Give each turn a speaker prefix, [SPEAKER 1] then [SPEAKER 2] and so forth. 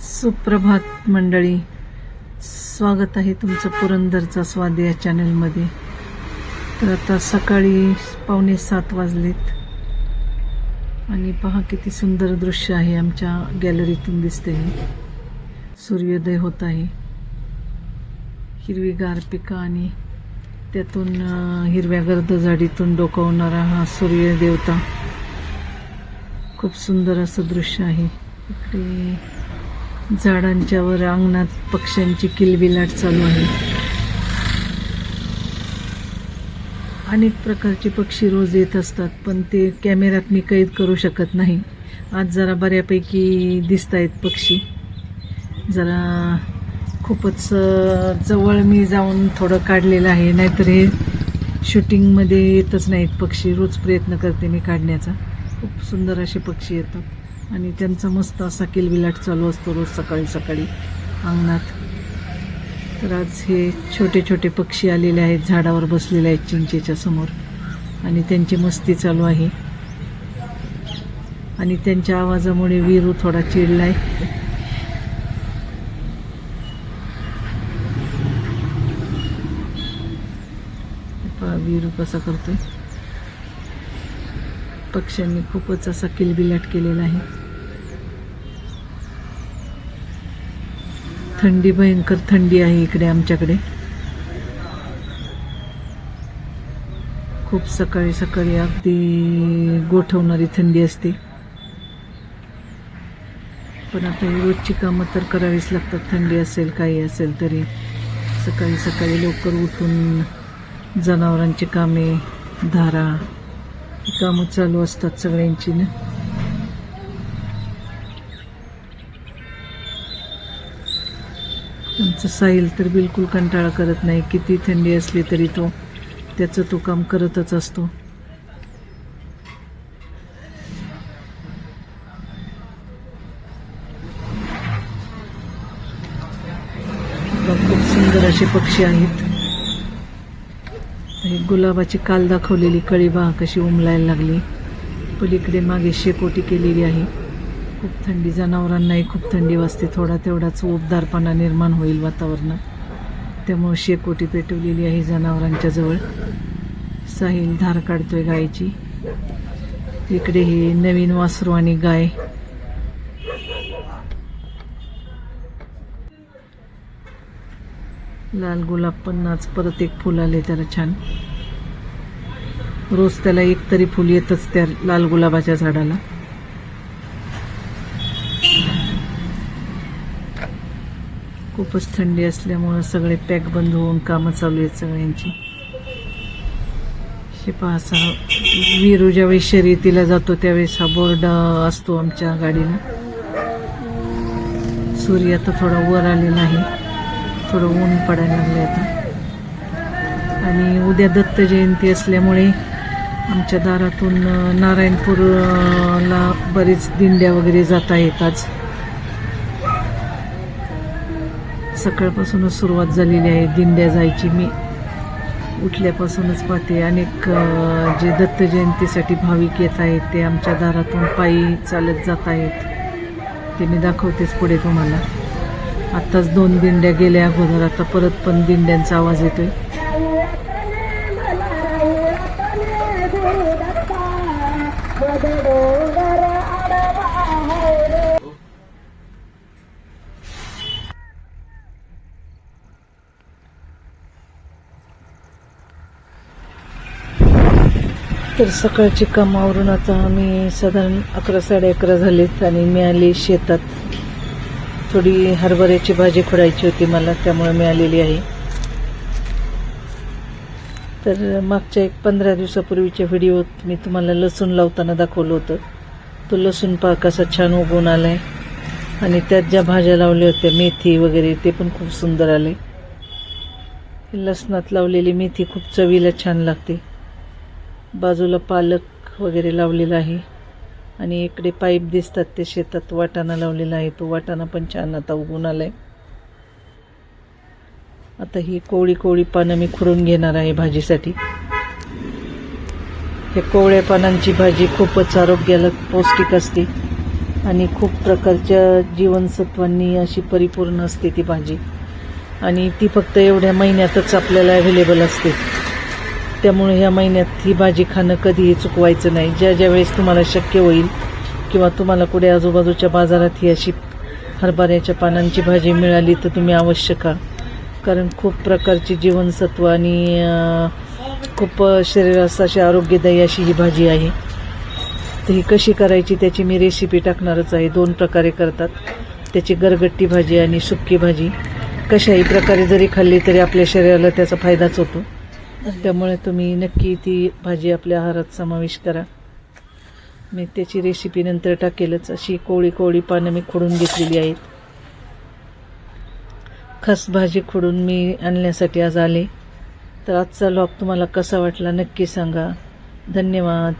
[SPEAKER 1] सुप्रभात मंडळी. स्वागत आहे तुमचं पुरंदरचा स्वाद या चॅनलमध्ये. तर आता सकाळी पावणे सात वाजलेत. आणि पहा किती सुंदर दृश्य आहे आमच्या गॅलरीतून दिसते हे सूर्योदय होत आहे. हिरवीगार पिकं आणि त्यातून हिरव्या गर्द झाडीतून डोकावणारा हा सूर्यदेवता. खूप सुंदर असं दृश्य आहे. इकडे झाडांच्या वर अंगणात पक्ष्यांची किलबिलाट चालू आहे. अनेक प्रकारचे पक्षी रोज येत असतात पण ते कॅमेऱ्यात मी कैद करू शकत नाही. आज जरा बऱ्यापैकी दिसत आहेत पक्षी. जरा खूपच जवळ मी जाऊन थोडं काढलेलं आहे नाहीतर हे शूटिंगमध्ये येतच नाहीत पक्षी. रोज प्रयत्न करते मी काढण्याचा. खूप सुंदर असे पक्षी येतात. आणि त्यांचा मस्त असा किलबिलाट चालू असतो रोज सकाळी सकाळी अंगणात. तर आज हे छोटे छोटे पक्षी आलेले आहेत झाडावर बसलेले आहेत चिंचेच्या समोर. आणि त्यांची मस्ती चालू आहे. आणि त्यांच्या आवाजामुळे वीरू थोडा चिडलाय. पहा वीरू कसा करतोय. पक्ष्यांनी खूपच असा किलबिलाट केलेला आहे. थंडी भयंकर थंडी आहे इकडे आमच्याकडे. खूप सकाळी सकाळी अगदी गोठवणारी थंडी असते. पण आता ही रोजची कामं तर करावीच लागतात. थंडी असेल काही असेल तरी सकाळी सकाळी लवकर उठून जनावरांची कामे धारा कामं चालू असतात सगळ्यांची ना? आमचं साहिल तर बिलकुल कंटाळा करत नाही. किती थंडी असली तरी तो त्याचं तो काम करतच असतो. खूप सुंदर असे पक्षी आहेत. हे गुलाबाची काल दाखवलेली कळीबा कशी उमलायला लागली. पलीकडे मागे शेकोटी केलेली आहे. खूप थंडी जनावरांनाही खूप थंडी वाजते. थोडा तेवढाच उबदारपणा निर्माण होईल वातावरणात. त्यामुळं शेकोटी पेटवलेली आहे जनावरांच्या जवळ. साहिल धार काढतोय गायची. इकडे हे नवीन वासरू आणि गाय. लाल गुलाब पण आज परत एक फुल आले त्याला छान. रोज त्याला एक तरी फुल येतच त्या लाल गुलाबाच्या झाडाला. खूपच थंडी असल्यामुळं सगळे पॅक बंद होऊन कामं चालू आहेत सगळ्यांची. शिपा असा वीरू ज्यावेळी शर्यतीला जातो त्यावेळेस हा बोर्ड असतो आमच्या गाडीला. सूर्य आता थोडा वर आलेला आहे. थोडं ऊन पडायला लागले आता. आणि उद्या दत्त जयंती असल्यामुळे आमच्या दारातून नारायणपूरला बरेच दिंड्या वगैरे जाता येतात. सकाळपासूनच सुरुवात झालेली आहे दिंड्या जायची. मी उठल्यापासूनच पाहते अनेक जे दत्त जयंतीसाठी भाविक येत आहेत ते आमच्या दारातून पायी चालत जात आहेत. ते मी दाखवतेच पुढे तुम्हाला. आत्ताच दोन दिंड्या गेल्या अगोदर आता परत पण दिंड्यांचा आवाज येतोय. तर सकाळची कामावरून आता आम्ही साधारण अकरा साडे अकरा झालेत आणि मी आली शेतात. थोडी हरभऱ्याची भाजी खोडायची होती मला त्यामुळे मी आलेली आहे. तर मागच्या एक पंधरा दिवसापूर्वीच्या व्हिडिओत मी तुम्हाला लसूण लावताना दाखवलं होतं. तो लसूण पाक असा छान उगवून आला आहे आणि त्यात ज्या भाज्या लावल्या होत्या मेथी वगैरे ते पण खूप सुंदर आले. लसणात लावलेली मेथी खूप चवीला छान लागते. बाजूला पालक वगैरे लावलेला आहे. आणि इकडे पाईप दिसतात ते शेतात वाटाणा लावलेला आहे. तो वाटाणा पण छान आता उगून आलाय. आता ही कोवळी कोवळी पानं मी खुडून घेणार आहे भाजीसाठी. हे कोवळ्या पानांची भाजी खूपच आरोग्याला पौष्टिक असते आणि खूप प्रकारच्या जीवनसत्वांनी अशी परिपूर्ण असते ती भाजी. आणि ती फक्त एवढ्या महिन्यातच आपल्याला अवेलेबल असते. त्यामुळे ह्या महिन्यात ही भाजी खाणं कधीही चुकवायचं नाही. ज्या ज्या वेळेस तुम्हाला शक्य होईल किंवा तुम्हाला कुठे आजूबाजूच्या बाजारात ही अशी हरभऱ्याच्या पानांची भाजी मिळाली तर तुम्ही अवश्य खा. कारण खूप प्रकारची जीवनसत्व आणि खूप शरीरास अशी आरोग्यदायी अशी ही भाजी आहे. तर ही कशी करायची त्याची मी रेसिपी टाकणारच आहे. दोन प्रकारे करतात. त्याची गरगट्टी भाजी आणि सुक्की भाजी. कशाही प्रकारे जरी खाल्ली तरी आपल्या शरीराला त्याचा फायदाच होतो. त्यामुळे तुम्ही नक्की ती भाजी आपल्या आहारात समावेश करा. मी त्याची रेसिपी नंतर टाकेलच. अशी कोळी कोळी पानं मी खोडून घेतलेली आहेत. खस भाजी खोडून मी आणण्यासाठी आज आले. तर आजचा लॉग तुम्हाला कसा वाटला नक्की सांगा. धन्यवाद.